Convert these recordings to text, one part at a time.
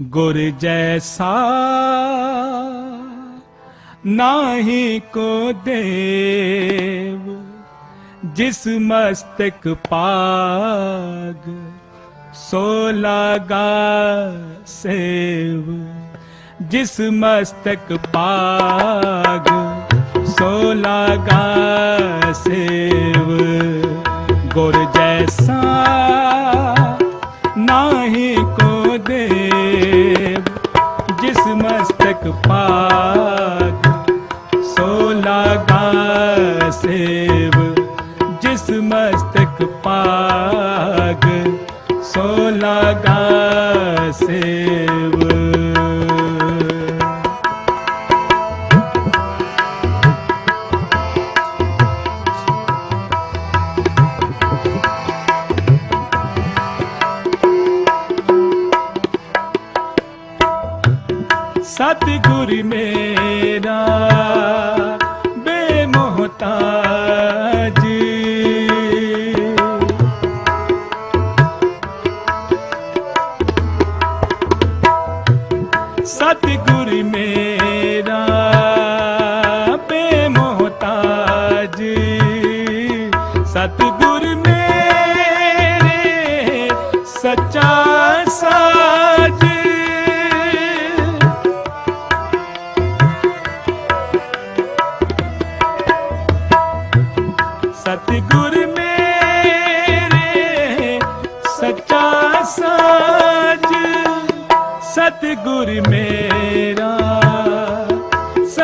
ਗੁਰ ਜੈਸਾ ਨਾਹੀ ਕੋ ਦੇਵ, ਜਿਸ ਮਸਤਕ ਪਾਗ ਸੋ ਲਾਗਾ ਸੇਵ, ਜਿਸ ਮਸਤਕ ਪਾਗ ਸੋ ਲਾਗਾ ਸੇਵ, ਗੁਰ ਜੈਸਾ ਮਸਤਕ ਪਾਗ ਸੋ ਲਾਗਾ ਸੇਵ ਜਿਸ ਮਸਤਕ ਪਾਗ ਸੋ ਲਗਾ ਸੇਵ।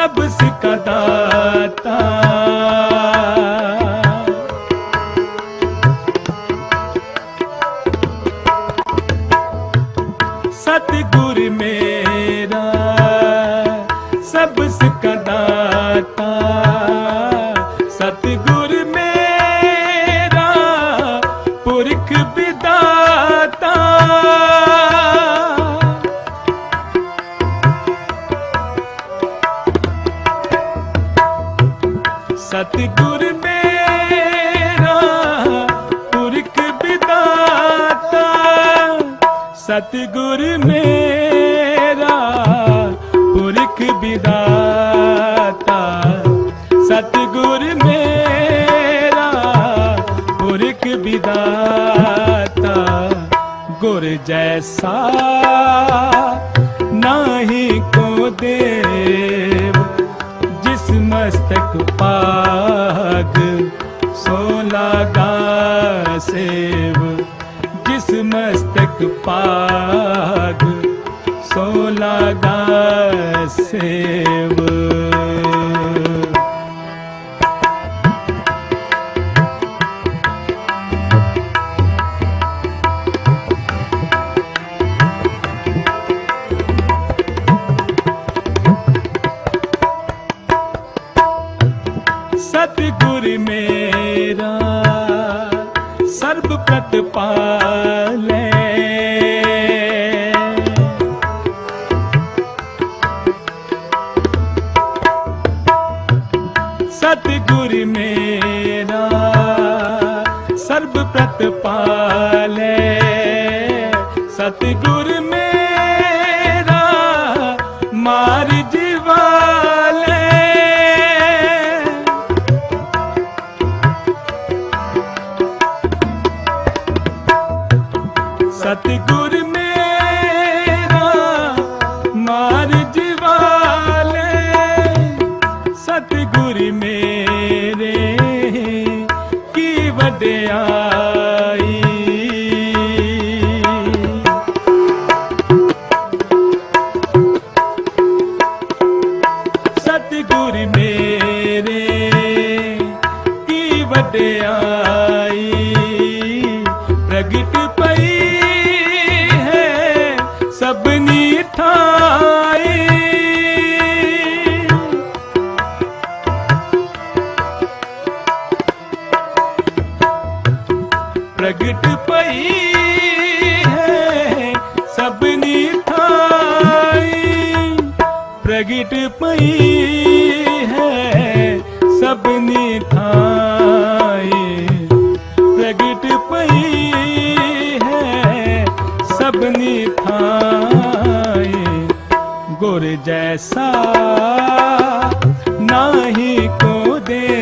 ਸਭ ਸਿਕਾ ਦਾਤਾ ਸਤਿਗੁਰ ਮੇਰਾ ਸਭ ਸਿਕਾ ਦਾਤਾ ਸਤਿਗੁਰ ਮੇਰਾ ਪੁਰਖ ਜੈਸਾ ਨਾਹੀ ਕੋ ਦੇਵ ਜਿਸ ਮਸਤਕ ਪਾਗ ਸੋ ਲਾਗਾ ਸੇਵ ਜਿਸ ਮਸਤਕ ਪਾਗ ਸੋ ਲਾਗਾ ਸੇਵ ਸਤਿਗੁਰ ਮੇਰਾ ਸਰਬ ਪ੍ਰਤਪਾਲੈ ਸਤਿਗੁਰ ਮੇਰਾ ਮਾਰ ਜਿਵਾਲੇ ਸਤਿਗੁਰ ਸਤਿਗੁਰ ਮੇਰੇ ਕੀ ਵਡਿਆਈ ਪ੍ਰਗਟ ਪਈ ਹੈ ਸਭਨੀ ਥਾਈ। ਪ੍ਰਗਟ ਪਈ ਹੈ ਸਭਨੀ ਜੈਸਾ ਨਾਹੀ ਕੋ ਦੇ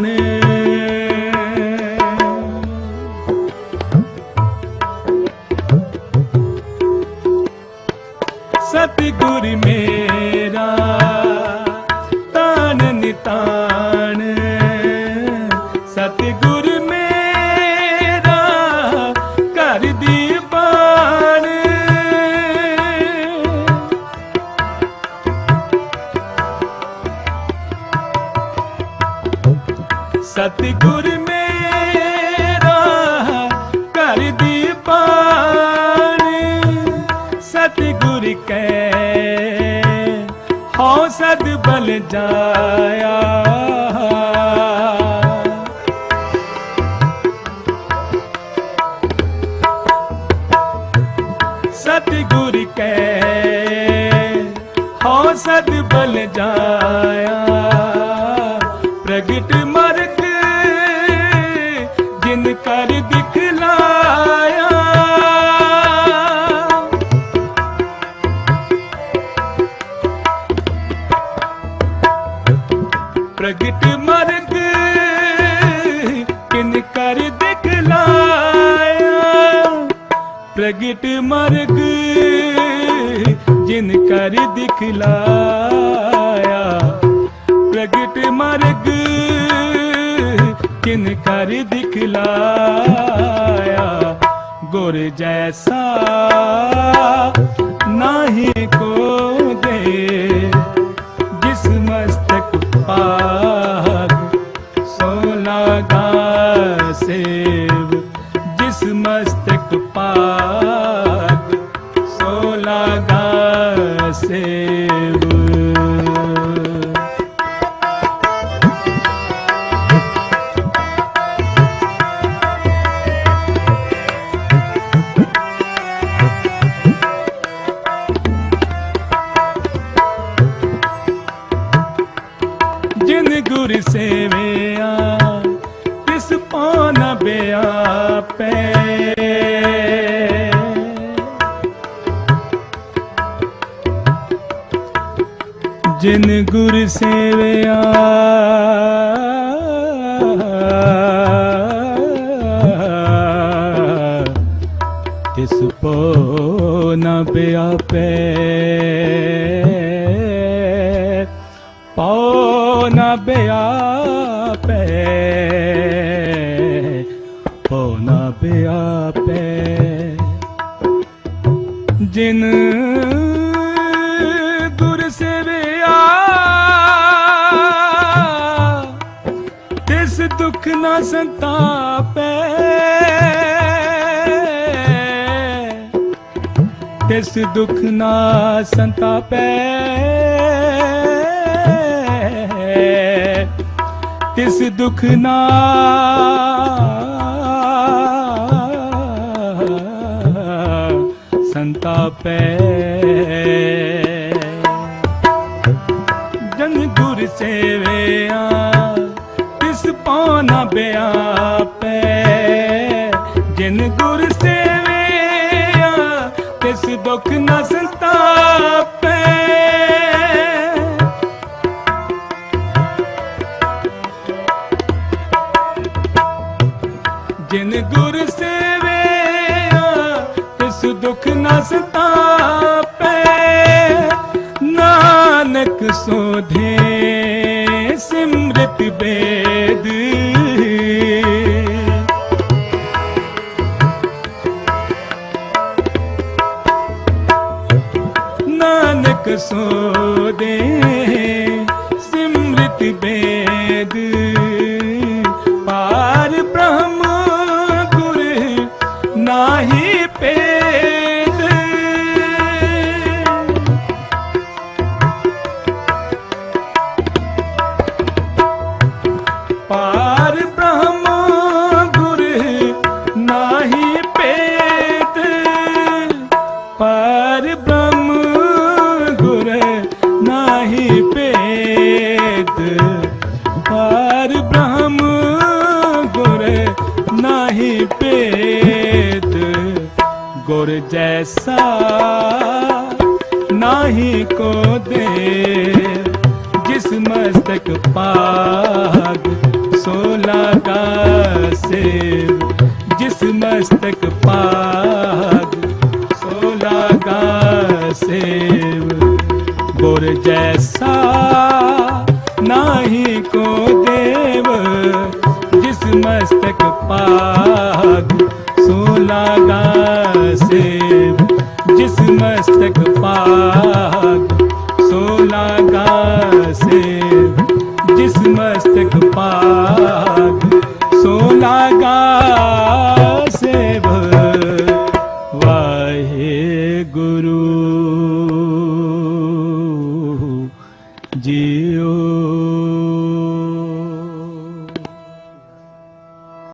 ਨਿਤਾਨ ਸਤਿਗੁਰ ਮੇ जाया ਕਰ ਦਿਖਲਾਇਆ ਗੁਰ ਜੈਸਾ ਨਾਹੀ ਗੁਰ ਸੇਵਿਆ ਤਿਸ ਪਾਨ ਬਿਆਪੈ। ਜਿਨ ਗੁਰ ਸੇਵਿਆ ਤਿਸ ਪੋ ਨ ਬਿਆਪੈ। ਜਿਨ ਗੁਰ ਸੇਵਿਆ ਤਿਸ ਦੁਖ ਨਾ ਸੰਤਾਪੈ। ਤਿਸ ਦੁਖ ਨਾ ਸੰਤਾਪੈ। ਤਿਸ ਦੁਖ ਨਾ ਸੰਤਾਪੈ ਜਨ ਗੁਰ ਸੇਵਿਆ ਤਿਸ ਪਾਉ ਨ ਬਿਆਪੈ ਜਨ ਗੁਰ ਸੇਵਿਆ ਤਿਸ ਦੁਖ ਨ ਸੰਤਾਪੈ ਜਿਨ ਗੁਰ ਨਸਤਾ ਪੈ ਨਾਨਕ ਸੋਧੇ ਸਿਮਰਤ ਬੇਦ। ਨਾਨਕ ਸੋਧੇ ਸਿਮਰਤ ਬੇਦ। ਪਾਰ ਬ੍ਰਹਮ ਗੁਰ ਨਾਹੀ ਪੇ ਜੈਸਾ ਨਾਹੀ ਕੋ ਦੇ ਜਿਸ ਮਸਤਕ ਪਾਗ ਸੋਲਾ ਦਾ ਸੇ ਜਿਸ ਮਸਤਕ ਪਾਗ ਸੇ ਜਿਸ ਮਸਤਕ ਪਾ